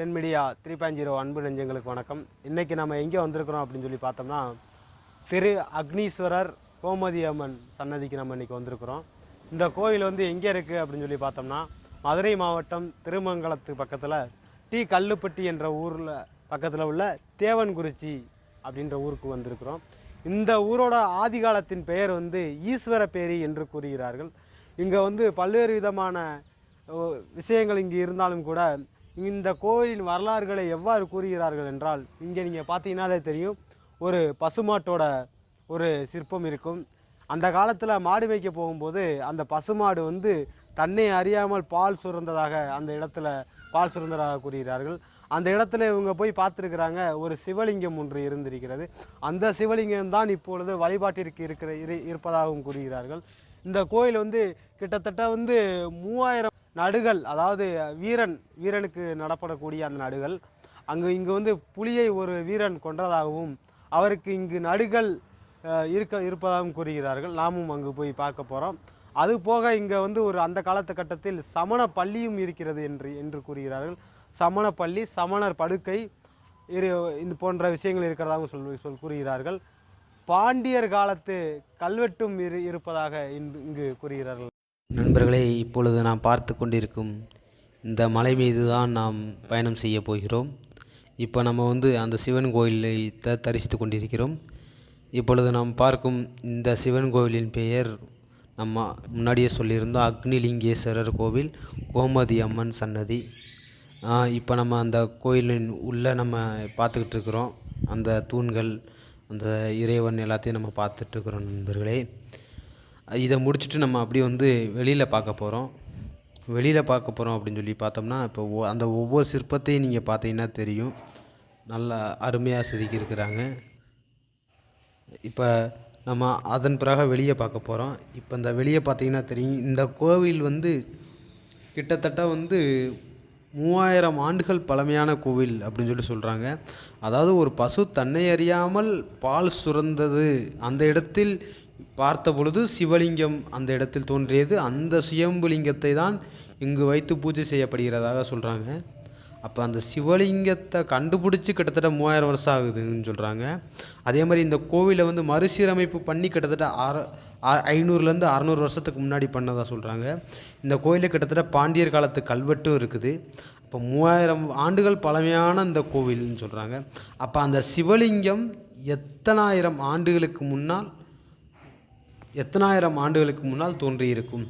Ten media three point zero அன்பு நெஞ்சங்களுக்கு வணக்கம். இன்றைக்கி நம்ம எங்கே வந்திருக்கிறோம் அப்படின்னு சொல்லி பார்த்தோம்னா திரு அக்னீஸ்வரர் கோமதி அம்மன் சன்னதிக்கு நம்ம இன்றைக்கி வந்திருக்கிறோம். இந்த கோயில் வந்து எங்கே இருக்குது அப்படின்னு சொல்லி பார்த்தோம்னா மதுரை மாவட்டம் திருமங்கலத்து பக்கத்தில் டி கல்லுப்பட்டி என்ற ஊரில் பக்கத்தில் உள்ள தேவன்குறிச்சி அப்படின்ற ஊருக்கு வந்திருக்கிறோம். இந்த ஊரோட ஆதிகாலத்தின் பெயர் வந்து ஈஸ்வரப்பேரி என்று கூறுகிறார்கள். இங்கே வந்து பல்வேறு விதமான விஷயங்கள் இங்கே இருந்தாலும் கூட இந்த கோயிலின் வரலாறுகளை எவ்வாறு கூறுகிறார்கள் என்றால் இங்கே நீங்கள் பார்த்தீங்கன்னாலே தெரியும் ஒரு பசுமாட்டோட ஒரு சிற்பம் இருக்கும். அந்த காலத்தில் மாடு மேய்க்க போகும்போது அந்த பசுமாடு வந்து தன்னை அறியாமல் பால் சுரந்ததாக அந்த இடத்துல பால் சுரந்ததாக கூறுகிறார்கள். அந்த இடத்துல இவங்க போய் பார்த்துருக்குறாங்க ஒரு சிவலிங்கம் ஒன்று இருந்திருக்கிறது. அந்த சிவலிங்கம் தான் இப்பொழுது வழிபாட்டிற்கு இருக்கிற இரு இருப்பதாகவும் கூறுகிறார்கள். இந்த கோயில் வந்து கிட்டத்தட்ட வந்து மூவாயிரம் நடுகள் அதாவது வீரன் வீரனுக்கு நடப்படக்கூடிய அந்த நடுகள் அங்கு இங்கு வந்து புலியை ஒரு வீரன் கொன்றதாகவும் அவருக்கு இங்கு நடுகள் இருக்க இருப்பதாகவும் கூறுகிறார்கள். நாமும் அங்கு போய் பார்க்க போகிறோம் அது போக இங்கே வந்து ஒரு அந்த காலத்துக்கட்டத்தில் சமண பள்ளியும் இருக்கிறது என்று என்று கூறுகிறார்கள். சமண பள்ளி சமணர் படுக்கை இரு இது போன்ற விஷயங்கள் இருக்கிறதாகவும் சொல் சொல் கூறுகிறார்கள். பாண்டியர் காலத்து கல்வெட்டும் இரு இருப்பதாக இன்று- இங்கு கூறுகிறார்கள். நண்பர்களே இப்பொழுது நாம் பார்த்து கொண்டிருக்கும் இந்த மலை மீது தான் நாம் பயணம் செய்ய போகிறோம். இப்போ நம்ம வந்து அந்த சிவன் கோயிலை த தரிசித்து கொண்டிருக்கிறோம். இப்பொழுது நாம் பார்க்கும் இந்த சிவன் கோவிலின் பெயர் நம்ம முன்னாடியே சொல்லியிருந்தோம் அக்னிலிங்கேஸ்வரர் கோவில் கோமதி அம்மன் சன்னதி. இப்போ நம்ம அந்த கோயிலின் உள்ளே நம்ம பார்த்துக்கிட்டு இருக்கிறோம். அந்த தூண்கள் அந்த இறைவன் எல்லாத்தையும் நம்ம பார்த்துட்ருக்குறோம் நண்பர்களே. இதை முடிச்சுட்டு நம்ம அப்படியே வந்து வெளியில் பார்க்க போகிறோம் வெளியில் பார்க்க போகிறோம் அப்படின்னு சொல்லி பார்த்தோம்னா இப்போ ஒ- அந்த ஒவ்வொரு சிற்பத்தையும் நீங்கள் பார்த்தீங்கன்னா தெரியும். நல்லா அருமையாக செதுக்கியிருக்கிறாங்க இப்போ நம்ம அதன் பிறகு வெளியே பார்க்க போகிறோம் இப்போ இந்த வெளியே பார்த்தீங்கன்னா தெரியும். இந்த கோவில் வந்து கிட்டத்தட்ட வந்து மூவாயிரம் ஆண்டுகள் பழமையான கோவில் அப்படின்னு சொல்லி சொல்கிறாங்க அதாவது ஒரு பசு தன்னை அறியாமல் பால் சுரந்தது. அந்த இடத்தில் பார்த்த பொழுது சிவலிங்கம் அந்த இடத்தில் தோன்றியது. அந்த சுயம்புலிங்கத்தை தான் இங்கு வைத்து பூஜை செய்யப்படுகிறதாக சொல்கிறாங்க அப்போ அந்த சிவலிங்கத்தை கண்டுபிடிச்சி கிட்டத்தட்ட மூவாயிரம் வருஷம் ஆகுதுன்னு சொல்கிறாங்க அதே மாதிரி இந்த கோவிலை வந்து மறுசீரமைப்பு பண்ணி கிட்டத்தட்ட ஆறு ஐநூறுலேருந்து அறநூறு வருஷத்துக்கு முன்னாடி பண்ணதாக சொல்கிறாங்க இந்த கோயிலில் கிட்டத்தட்ட பாண்டியர் காலத்து கல்வெட்டும் இருக்குது. அப்போ மூவாயிரம் ஆண்டுகள் பழமையான இந்த கோவில்னு சொல்கிறாங்க அப்போ அந்த சிவலிங்கம் எத்தனாயிரம் ஆண்டுகளுக்கு முன்னால் எத்தனாயிரம் ஆண்டுகளுக்கு முன்னால் தோன்றியிருக்கும்?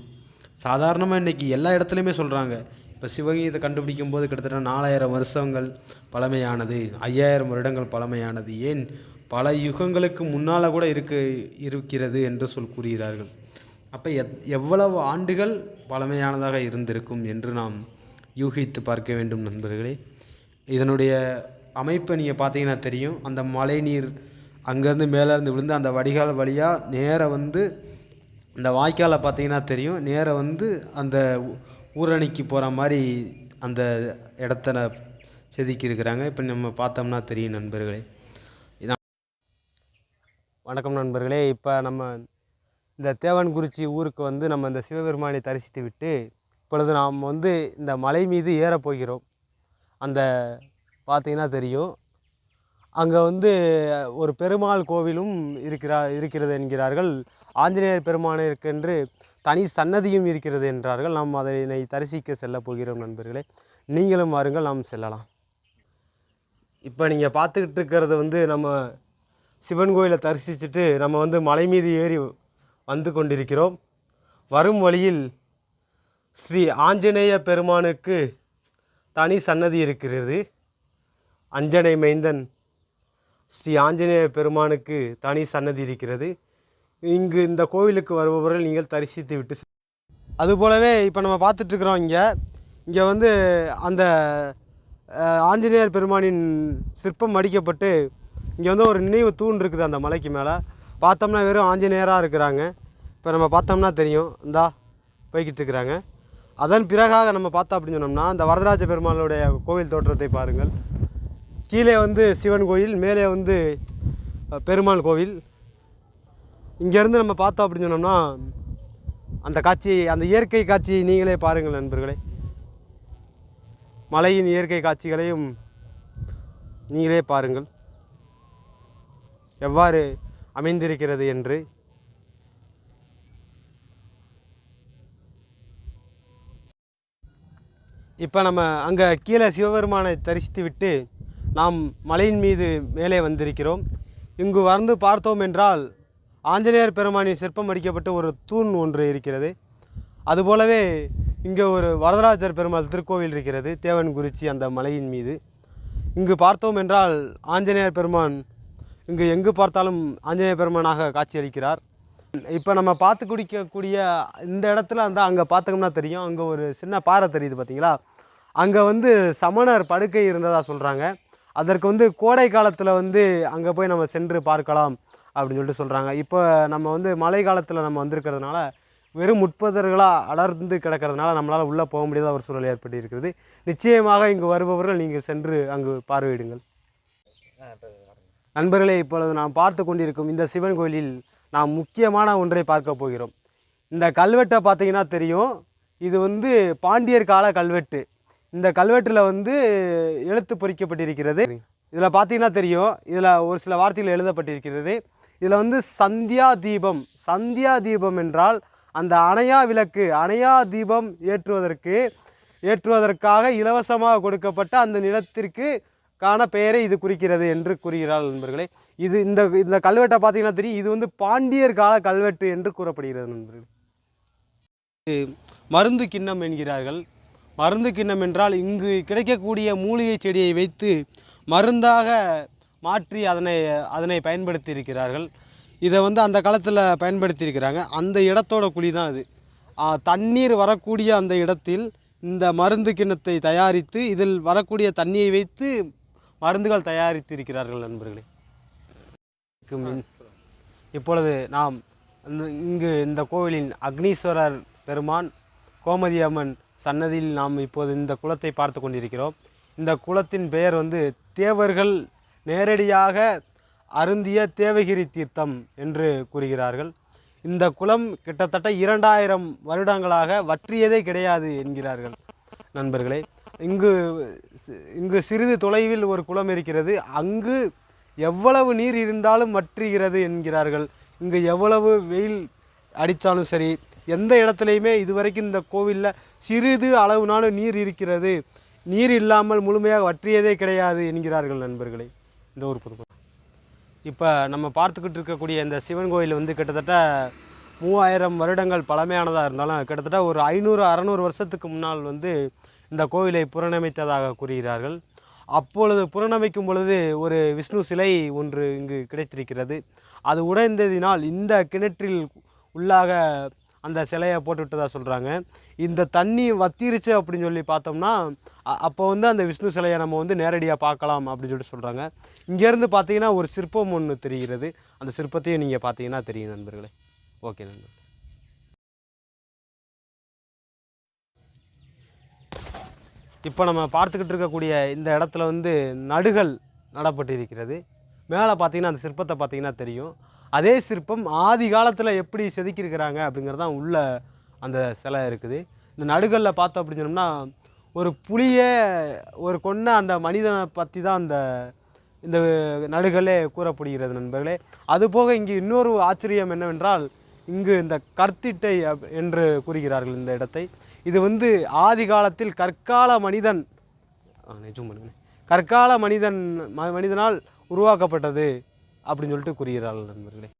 சாதாரணமாக இன்றைக்கி எல்லா இடத்துலையுமே சொல்கிறாங்க இப்போ சிவகீதை கண்டுபிடிக்கும் போது கிட்டத்தட்ட நாலாயிரம் வருஷங்கள் பழமையானது ஐயாயிரம் வருடங்கள் பழமையானது. ஏன்? பல யுகங்களுக்கு முன்னால் கூட இருக்கு இருக்கிறது என்று சொல் கூறுகிறார்கள். அப்போ எத் எவ்வளவு ஆண்டுகள் பழமையானதாக இருந்திருக்கும் என்று நாம் யூகித்து பார்க்க வேண்டும் நண்பர்களே. இதனுடைய அமைப்பை நீங்கள் பார்த்தீங்கன்னா தெரியும். அந்த மழைநீர் அங்கேருந்து மேலேருந்து விழுந்து அந்த வடிகால் வழியாக நேராக வந்து இந்த வாய்க்காலை பார்த்தீங்கன்னா தெரியும். நேராக வந்து அந்த ஊரணிக்கு போகிற மாதிரி அந்த இடத்த செதுக்கி இருக்கிறாங்க. இப்போ நம்ம பார்த்தோம்னா தெரியும் நண்பர்களே. இதான். வணக்கம் நண்பர்களே. இப்போ நம்ம இந்த தேவன்குறிச்சி ஊருக்கு வந்து நம்ம இந்த சிவபெருமானை தரிசித்து விட்டு இப்பொழுது நாம் வந்து இந்த மலை மீது ஏறப்போகிறோம் அந்த பார்த்தீங்கன்னா தெரியும். அங்கே வந்து ஒரு பெருமாள் கோவிலும் இருக்கிறா இருக்கிறது என்கிறார்கள். ஆஞ்சநேயர் பெருமானிற்கென்று தனி சன்னதியும் இருக்கிறது என்றார்கள். நாம் அதனை தரிசிக்க செல்ல போகிறோம் நண்பர்களே. நீங்களும் வாருங்கள் நாம் செல்லலாம். இப்போ நீங்கள் பார்த்துக்கிட்டு இருக்கிறது வந்து நம்ம சிவன் கோயிலை தரிசிச்சுட்டு நம்ம வந்து மலை மீது ஏறி வந்து கொண்டிருக்கிறோம். வரும் வழியில் ஸ்ரீ ஆஞ்சநேய பெருமானுக்கு தனி சன்னதி இருக்கிறது. அஞ்சனை மைந்தன் ஸ்ரீ ஆஞ்சநேய பெருமானுக்கு தனி சன்னதி இருக்கிறது. இங்கு இந்த கோவிலுக்கு வருபவர்கள் நீங்கள் தரிசித்து விட்டு அதுபோலவே இப்போ நம்ம பார்த்துட்ருக்குறோம் இங்கே. இங்கே வந்து அந்த ஆஞ்சநேயர் பெருமானின் சிற்பம் அடிக்கப்பட்டு இங்கே வந்து ஒரு நினைவு தூண் இருக்குது அந்த மலைக்கு மேலே. பார்த்தோம்னா வெறும் ஆஞ்சநேயராக இருக்கிறாங்க. இப்போ நம்ம பார்த்தோம்னா தெரியும். இந்தா போய்கிட்டு இருக்கிறாங்க அதன் பிறகாக நம்ம பார்த்தோம் அப்படின்னு சொன்னோம்னா இந்த வரதராஜ பெருமாளுடைய கோவில் தோற்றத்தை பாருங்கள். கீழே வந்து சிவன் கோயில் மேலே வந்து பெருமாள் கோவில். இங்கேருந்து நம்ம பார்த்தோம் அப்படின்னு சொன்னோம்னா அந்த காட்சி அந்த இயற்கை காட்சியை நீங்களே பாருங்கள் நண்பர்களே. மலையின் இயற்கை காட்சிகளையும் நீங்களே பாருங்கள். எவ்வாறு அமைந்திருக்கிறது என்று. இப்போ நம்ம அங்கே கீழே சிவபெருமானை தரிசித்து விட்டு நாம் மலையின் மீது மேலே வந்திருக்கிறோம். இங்கு வந்து பார்த்தோம் என்றால் ஆஞ்சநேயர் பெருமானின் சிற்பம் அடிக்கப்பட்ட ஒரு தூண் ஒன்று இருக்கிறது. அதுபோலவே இங்கே ஒரு வரதராஜர் பெருமாள் திருக்கோவில் இருக்கிறது தேவன்குறிச்சி அந்த மலையின் மீது. இங்கு பார்த்தோம் என்றால் ஆஞ்சநேயர் பெருமான் இங்கு எங்கு பார்த்தாலும் ஆஞ்சநேயர் பெருமானாக காட்சியளிக்கிறார். இப்போ நம்ம பார்த்து குடிக்கக்கூடிய இந்த இடத்துல வந்து அங்கே பார்த்தோம்னா தெரியும். அங்கே ஒரு சின்ன பாறை தெரியுது பார்த்தீங்களா? அங்கே வந்து சமணர் படுக்கை இருந்ததாக சொல்கிறாங்க அதற்கு வந்து கோடை காலத்தில் வந்து அங்கே போய் நம்ம சென்று பார்க்கலாம் அப்படின்னு சொல்லிட்டு சொல்கிறாங்க இப்போ நம்ம வந்து மழை காலத்தில் நம்ம வந்திருக்கிறதுனால வெறும் முட்பதர்களாக அடர்ந்து கிடக்கிறதுனால நம்மளால் உள்ளே போக முடியாத ஒரு சூழல் ஏற்பட்டு இருக்கிறது நிச்சயமாக இங்கு வருபவர்கள் நீங்கள் சென்று அங்கு பார்வையிடுங்கள். நண்பர்களே இப்பொழுது நாம் பார்த்து கொண்டிருக்கும் இந்த சிவன் கோயிலில் நாம் முக்கியமான ஒன்றை பார்க்க போகிறோம். இந்த கல்வெட்டை பார்த்தீங்கன்னா தெரியும். இது வந்து பாண்டியர் கால கல்வெட்டு. இந்த கல்வெட்டில் வந்து எழுத்து பொறிக்கப்பட்டிருக்கிறது. இதில் பார்த்தீங்கன்னா தெரியும். இதில் ஒரு சில வார்த்தைகள் எழுதப்பட்டிருக்கிறது. இதில் வந்து சந்தியா தீபம். சந்தியா தீபம் என்றால் அந்த அணையா விளக்கு அணையா தீபம் ஏற்றுவதற்கு ஏற்றுவதற்காக இலவசமாக கொடுக்கப்பட்ட அந்த நிலத்திற்கு கான பெயரை இது குறிக்கிறது என்று கூறுகிறார் நண்பர்களே. இது இந்த இந்த கல்வெட்டை பார்த்தீங்கன்னா தெரியும். இது வந்து பாண்டியர் கால கல்வெட்டு என்று கூறப்படுகிறது நண்பர்களே. மருந்து கிண்ணம் என்கிறார்கள். மருந்து கிண்ணம் என்றால் இங்கு கிடைக்கக்கூடிய மூலிகை செடியை வைத்து மருந்தாக மாற்றி அதனை அதனை பயன்படுத்தி இருக்கிறார்கள் இதை வந்து அந்த காலத்தில் பயன்படுத்தி இருக்கிறாங்க அந்த இடத்தோட குழி தான் அது. தண்ணீர் வரக்கூடிய அந்த இடத்தில் இந்த மருந்து கிண்ணத்தை தயாரித்து இதில் வரக்கூடிய தண்ணியை வைத்து மருந்துகள் தயாரித்து இருக்கிறார்கள் நண்பர்களே இப்பொழுது நாம் இந்த- இங்கு இந்த கோவிலின் அக்னீஸ்வரர் பெருமான் கோமதி அம்மன் சன்னதியில் நாம் இப்போது இந்த குளத்தை பார்த்து கொண்டிருக்கிறோம். இந்த குளத்தின் பெயர் வந்து தேவர்கள் நேரடியாக அருந்திய தேவகிரி தீர்த்தம் என்று கூறுகிறார்கள். இந்த குளம் கிட்டத்தட்ட இரண்டாயிரம் வருடங்களாக வற்றியதே கிடையாது என்கிறார்கள் நண்பர்களே. இங்கு இங்கு சிறிது தொலைவில் ஒரு குளம் இருக்கிறது. அங்கு எவ்வளவு நீர் இருந்தாலும் வற்றுகிறது என்கிறார்கள். இங்கு எவ்வளவு வெயில் அடித்தாலும் சரி எந்த இடத்துலையுமே இதுவரைக்கும் இந்த கோவிலில் சிறிது அளவுனாலும் நீர் இருக்கிறது. நீர் இல்லாமல் முழுமையாக வற்றியதே கிடையாது என்கிறார்கள் நண்பர்களே. இந்த ஒரு புது இப்போ நம்ம பார்த்துக்கிட்டு இருக்கக்கூடிய இந்த சிவன் கோயில் வந்து கிட்டத்தட்ட மூவாயிரம் வருடங்கள் பழமையானதாக இருந்தாலும் கிட்டத்தட்ட ஒரு ஐநூறு அறநூறு வருஷத்துக்கு முன்னால் வந்து இந்த கோயிலை புறணமைத்ததாக கூறுகிறார்கள். அப்பொழுது புறணமைக்கும் பொழுது ஒரு விஷ்ணு சிலை ஒன்று இங்கு கிடைத்திருக்கிறது. அது உடைந்ததினால் இந்த கிணற்றில் உள்ளாக அந்த சிலையை போட்டு விட்டதாக சொல்கிறாங்க இந்த தண்ணி வத்திருச்சு அப்படின்னு சொல்லி பார்த்தோம்னா அ- அப்போ வந்து அந்த விஷ்ணு சிலையை நம்ம வந்து நேரடியாக பார்க்கலாம் அப்படின்னு சொல்லிட்டு சொல்கிறாங்க இங்கேருந்து பார்த்தீங்கன்னா ஒரு சிற்பம் ஒன்று தெரிகிறது. அந்த சிற்பத்தையும் நீங்கள் பார்த்தீங்கன்னா தெரியும் நண்பர்களே. ஓகே நண்பர் இப்போ நம்ம பார்த்துக்கிட்டு இருக்கக்கூடிய இந்த இடத்துல வந்து நடுகள் நடப்பட்டு இருக்கிறது மேலே பார்த்தீங்கன்னா அந்த சிற்பத்தை பார்த்தீங்கன்னா தெரியும். அதே சிற்பம் ஆதி காலத்தில் எப்படி செதுக்கியிருக்கிறாங்க அப்படிங்கிறது தான் உள்ள அந்த சிலை இருக்குது. இந்த நடுகளில் பார்த்தோம் அப்படின்னு சொன்னோம்னா ஒரு புலியை ஒரு கொன்ன அந்த மனிதனை பற்றி தான் அந்த இந்த நடுகளே கூறப்படுகிறது நண்பர்களே. அதுபோக இங்கு இன்னொரு ஆச்சரியம் என்னவென்றால் இங்கு இந்த கற்திட்டை அப்- என்று கூறுகிறார்கள் இந்த இடத்தை. இது வந்து ஆதி காலத்தில் கற்கால மனிதன் நிஜம் கற்கால மனிதன் ம- மனிதனால் உருவாக்கப்பட்டது. அப்படின்னு சொல்லிட்டு கூறுகிறார்கள் நண்பர்களே.